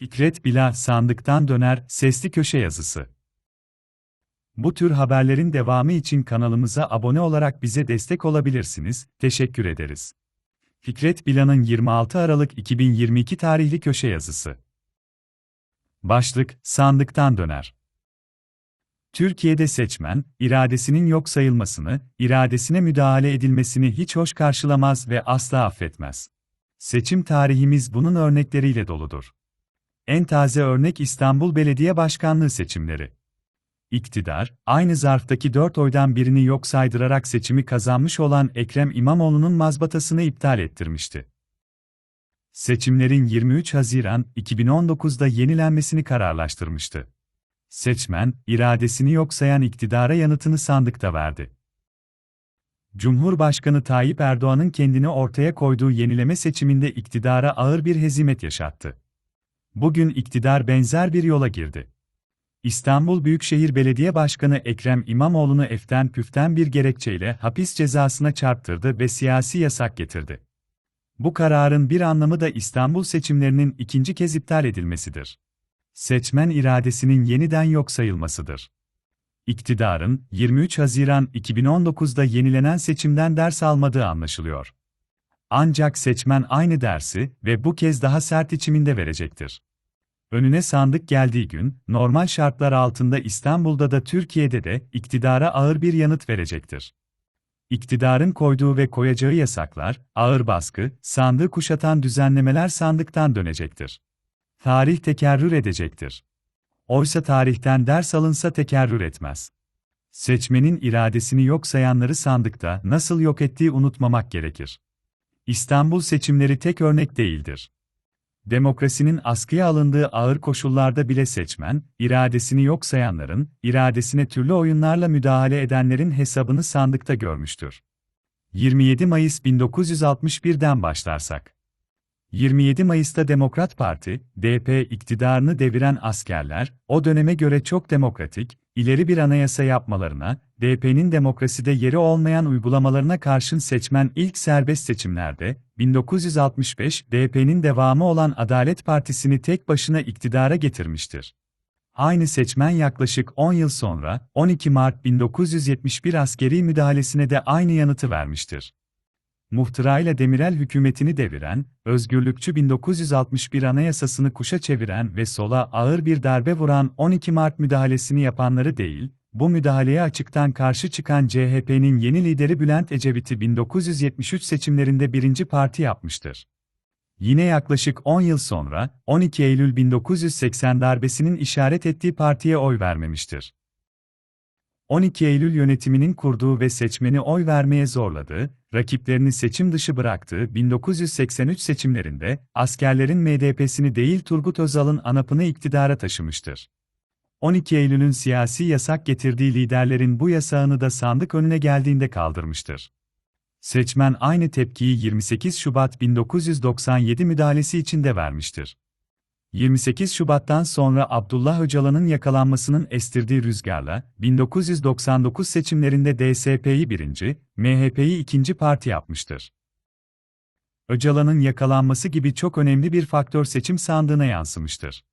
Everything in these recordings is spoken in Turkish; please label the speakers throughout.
Speaker 1: Fikret Bila sandıktan döner sesli köşe yazısı. Bu tür haberlerin devamı için kanalımıza abone olarak bize destek olabilirsiniz. Teşekkür ederiz. Fikret Bila'nın 26 Aralık 2022 tarihli köşe yazısı. Başlık: Sandıktan döner. Türkiye'de seçmen, iradesinin yok sayılmasını, iradesine müdahale edilmesini hiç hoş karşılamaz ve asla affetmez. Seçim tarihimiz bunun örnekleriyle doludur. En taze örnek İstanbul Belediye Başkanlığı seçimleri. İktidar, aynı zarftaki dört oydan birini yok saydırarak seçimi kazanmış olan Ekrem İmamoğlu'nun mazbatasını iptal ettirmişti. Seçimlerin 23 Haziran 2019'da yenilenmesini kararlaştırmıştı. Seçmen, iradesini yok sayan iktidara yanıtını sandıkta verdi. Cumhurbaşkanı Tayyip Erdoğan'ın kendini ortaya koyduğu yenileme seçiminde iktidara ağır bir hezimet yaşattı. Bugün iktidar benzer bir yola girdi. İstanbul Büyükşehir Belediye Başkanı Ekrem İmamoğlu'nu eften püften bir gerekçeyle hapis cezasına çarptırdı ve siyasi yasak getirdi. Bu kararın bir anlamı da İstanbul seçimlerinin ikinci kez iptal edilmesidir. Seçmen iradesinin yeniden yok sayılmasıdır. İktidarın 23 Haziran 2019'da yenilenen seçimden ders almadığı anlaşılıyor. Ancak seçmen aynı dersi ve bu kez daha sert içiminde verecektir. Önüne sandık geldiği gün, normal şartlar altında İstanbul'da da Türkiye'de de iktidara ağır bir yanıt verecektir. İktidarın koyduğu ve koyacağı yasaklar, ağır baskı, sandığı kuşatan düzenlemeler sandıktan dönecektir. Tarih tekerrür edecektir. Oysa tarihten ders alınsa tekerrür etmez. Seçmenin iradesini yok sayanları sandıkta nasıl yok ettiği unutmamak gerekir. İstanbul seçimleri tek örnek değildir. Demokrasinin askıya alındığı ağır koşullarda bile seçmen, iradesini yok sayanların, iradesine türlü oyunlarla müdahale edenlerin hesabını sandıkta görmüştür. 27 Mayıs 1961'den başlarsak. 27 Mayıs'ta Demokrat Parti, DP iktidarını deviren askerler, o döneme göre çok demokratik, ileri bir anayasa yapmalarına, DP'nin demokraside yeri olmayan uygulamalarına karşın seçmen ilk serbest seçimlerde, 1965 DP'nin devamı olan Adalet Partisi'ni tek başına iktidara getirmiştir. Aynı seçmen yaklaşık 10 yıl sonra, 12 Mart 1971 askeri müdahalesine de aynı yanıtı vermiştir muhtırayla Demirel hükümetini deviren, özgürlükçü 1961 anayasasını kuşa çeviren ve sola ağır bir darbe vuran 12 Mart müdahalesini yapanları değil, bu müdahaleye açıktan karşı çıkan CHP'nin yeni lideri Bülent Ecevit'i 1973 seçimlerinde birinci parti yapmıştır. Yine yaklaşık 10 yıl sonra, 12 Eylül 1980 darbesinin işaret ettiği partiye oy vermemiştir. 12 Eylül yönetiminin kurduğu ve seçmeni oy vermeye zorladığı, rakiplerini seçim dışı bıraktığı 1983 seçimlerinde askerlerin MDP'sini değil Turgut Özal'ın ANAP'ını iktidara taşımıştır. 12 Eylül'ün siyasi yasak getirdiği liderlerin bu yasağını da sandık önüne geldiğinde kaldırmıştır. Seçmen aynı tepkiyi 28 Şubat 1997 müdahalesi için de vermiştir. 28 Şubat'tan sonra Abdullah Öcalan'ın yakalanmasının estirdiği rüzgarla, 1999 seçimlerinde DSP'yi birinci, MHP'yi ikinci parti yapmıştır. Öcalan'ın yakalanması gibi çok önemli bir faktör seçim sandığına yansımıştır.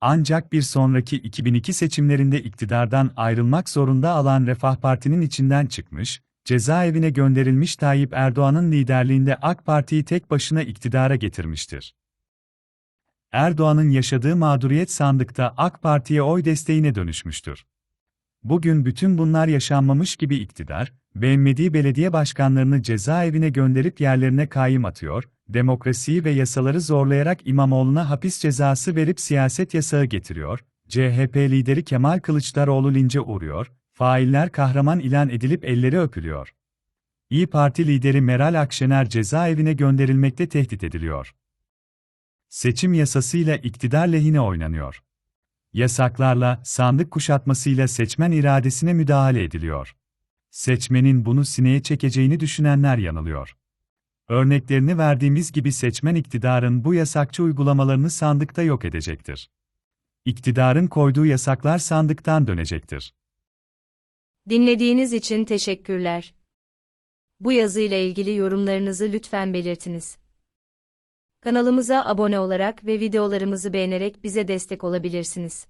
Speaker 1: Ancak bir sonraki 2002 seçimlerinde iktidardan ayrılmak zorunda alan Refah Parti'nin içinden çıkmış, cezaevine gönderilmiş Tayyip Erdoğan'ın liderliğinde AK Parti'yi tek başına iktidara getirmiştir. Erdoğan'ın yaşadığı mağduriyet sandıkta AK Parti'ye oy desteğine dönüşmüştür. Bugün bütün bunlar yaşanmamış gibi iktidar, beğenmediği belediye başkanlarını cezaevine gönderip yerlerine kayyım atıyor, demokrasiyi ve yasaları zorlayarak İmamoğlu'na hapis cezası verip siyaset yasağı getiriyor, CHP lideri Kemal Kılıçdaroğlu lince uğruyor, failler kahraman ilan edilip elleri öpülüyor. İyi Parti lideri Meral Akşener cezaevine gönderilmekte tehdit ediliyor. Seçim yasasıyla iktidar lehine oynanıyor. Yasaklarla, sandık kuşatmasıyla seçmen iradesine müdahale ediliyor. Seçmenin bunu sineye çekeceğini düşünenler yanılıyor. Örneklerini verdiğimiz gibi seçmen iktidarın bu yasakçı uygulamalarını sandıkta yok edecektir. İktidarın koyduğu yasaklar sandıktan dönecektir.
Speaker 2: Dinlediğiniz için teşekkürler. Bu yazıyla ilgili yorumlarınızı lütfen belirtiniz. Kanalımıza abone olarak ve videolarımızı beğenerek bize destek olabilirsiniz.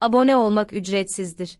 Speaker 2: Abone olmak ücretsizdir.